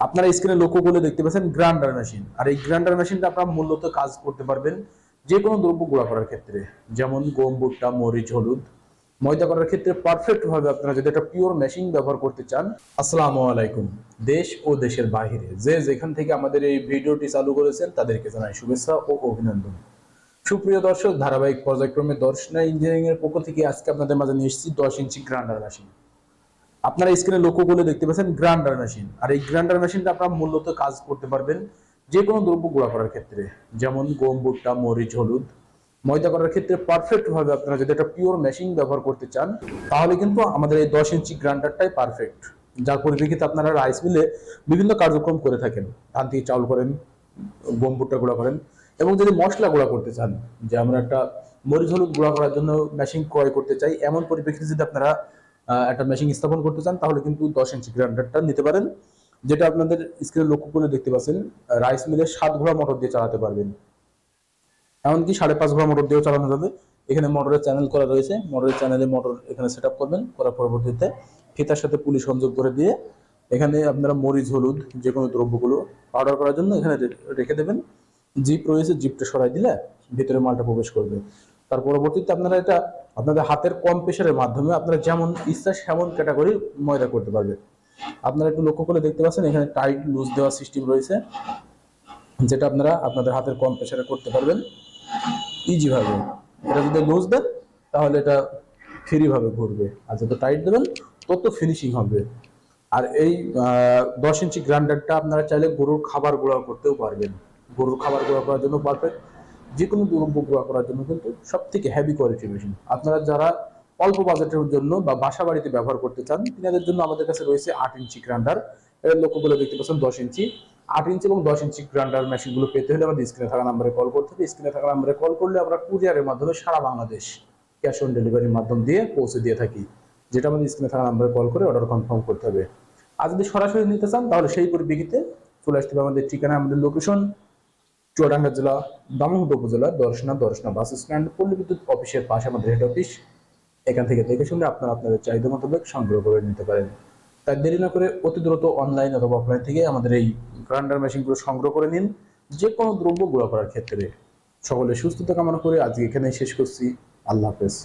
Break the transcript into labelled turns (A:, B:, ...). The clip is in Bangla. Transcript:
A: আপনারা স্ক্রিনে লক্ষ্য করলে দেখতে পাচ্ছেন গ্রাইন্ডার মেশিন আর এই গ্রাইন্ডার মেশিনটা আপনারা মূলত কাজ করতে পারবেন যে কোনো দ্রব্য গুঁড়া করার ক্ষেত্রে। যেমন গম, ভুট্টা, মরিচ, হলুদ। ময়দা করার ক্ষেত্রে পারফেক্ট ভাবে আপনারা যদি একটা পিওর মেশিন ব্যবহার করতে চান, আসসালামু আলাইকুম। দেশ ও দেশের বাইরে যে যেখান থেকে আমাদের এই ভিডিওটি চালু করেছেন, তাদেরকে জানাই শুভেচ্ছা ও অভিনন্দন। সুপ্রিয় দর্শক, ধারাবাহিক পর্যায়ক্রমে দর্শনা ইঞ্জিনিয়ারিং এর পক্ষ থেকে আজকে আপনাদের মাঝে নিয়ে এসেছি দশ ইঞ্চি গ্রাইন্ডার মেশিন আপনারা স্ক্রিনে লক্ষ্য করলে দেখতে পাচ্ছেন গ্রাইন্ডার মেশিন আর এই গ্রাইন্ডার মেশিনটা আপনারা মূলত কাজ করতে পারবেন যে কোনো দ্রব্য গুঁড়া করার ক্ষেত্রে। যেমন গম, ভুট্টা, মরিচ, হলুদ। ময়দা করার ক্ষেত্রে পারফেক্ট ভাবে আপনারা যদি একটা পিওর মেশিন ব্যবহার করতে চান, তাহলে কিন্তু আমাদের এই দশ ইঞ্চি গ্রাইন্ডারটাই পারফেক্ট যার পরিপ্রেক্ষিতে আপনারা রাইস মিলে বিভিন্ন কার্যক্রম করে থাকেন। ধান থেকে চাউল করেন, গম, ভুট্টা গুঁড়া করেন এবং যদি মশলা গুঁড়া করতে চান, যে আমরা একটা মরিচ, হলুদ গুঁড়া করার জন্য মেশিন ক্রয় করতে চাই, এমন পরিপ্রেক্ষিতে যদি আপনারা একটা মেশিন স্থাপন করতে চান, তাহলে কিন্তু দশ ইঞ্চি গ্রাইন্ডারটা নিতে পারেন, যেটা আপনাদের স্ক্রিনে লক্ষ্য করে দেখতে পাচ্ছেন রাইস মিলের সাত ঘোড়া মোটর দিয়ে চালাতে পারবেন। এমনকি সাড়ে পাঁচ ঘোড়া মোটর দিয়েও চালানো যাবে। এখানে মোটরের চ্যানেল করা রয়েছে মোটরের চ্যানেলে মোটর এখানে সেট করবেন, করার পরবর্তীতে ফিতার সাথে পুলি সংযোগ করে দিয়ে এখানে আপনারা মরিচ, হলুদ যে কোনো দ্রব্যগুলো পাউডার করার জন্য এখানে রেখে দেবেন। জিপ রয়েছে জিপটা সরাই দিলে ভিতরে মালটা প্রবেশ করবে। তার পরবর্তীতে আপনারা এটা আপনাদের হাতের কম প্রেশারের মাধ্যমে আপনারা যেমন ইচ্ছা সেমন ক্যাটাগরি ময়দা করতে পারবেন। আপনারা একটু লক্ষ্য করে দেখতে পাচ্ছেন, এখানে টাইট, লুজ দেওয়ার সিস্টেম রয়েছে, যেটা আপনারা আপনাদের হাতের কম প্রেশারে করতে পারবেন। ইজিভাবে এটা যদি লুজ দেন, তাহলে এটা ফ্রিভাবে ঘুরবে। আর যত টাইট দেবেন, তত ফিনিশিং হবে। আর এই দশ ইঞ্চি গ্রাইন্ডারটা আপনারা চাইলে গরুর খাবার গুঁড়া করতেও পারবেন। গরুর খাবার গুঁড়া করার জন্য পারফেক্ট যে কোনো দ্রব্য গুঁড়া করার জন্য কিন্তু সব থেকে হেভি কোয়ালিটি মেশিন আপনারা যারা অল্প বাজেটের জন্য বা বাসা বাড়িতে ব্যবহার করতে চান, তিনাদের জন্য আমাদের কাছে রয়েছে আট ইঞ্চি গ্রাইন্ডার এর লক্ষ্য করে দেখতে পাচ্ছেন দশ ইঞ্চি। আট ইঞ্চি এবং দশ ইঞ্চি গ্রাইন্ডার মেশিনগুলো পেতে হলে আমাদের স্ক্রিনে থাকা নাম্বারে কল করতে হবে। স্ক্রিনে থাকা নাম্বারে কল করলে আমরা কুরিয়ারের মাধ্যমে সারা বাংলাদেশ ক্যাশ অন ডেলিভারির মাধ্যম দিয়ে পৌঁছে দিয়ে থাকি। যেটা আমাদের স্ক্রিনে থাকা নাম্বারে কল করে অর্ডার কনফার্ম করতে হবে। আর যদি সরাসরি নিতে চান, তাহলে সেই পরিপ্রেক্ষিতে চলে আসতে হবে আমাদের ঠিকানা আমাদের লোকেশন চুয়াডাঙ্গা জেলা দামোহদ উপজেলা, দর্শনা দর্শনা বাস স্ট্যান্ড পল্লী বিদ্যুৎ অফিসের পাশে আমাদের হেড অফিস এখান থেকে দেখে শুনে আপনারা আপনাদের চাহিদা মোতাবেক সংগ্রহ করে নিতে পারেন। তাই দেরি না করে অতি দ্রুত অনলাইন অথবা অফলাইন থেকে আমাদের এই গ্রাইন্ডার মেশিনগুলো সংগ্রহ করে নিন যে কোনো দ্রব্য গুঁড়া করার ক্ষেত্রে। সকলে সুস্থতা কামনা করে আজকে এখানেই শেষ করছি। আল্লাহ হাফেজ।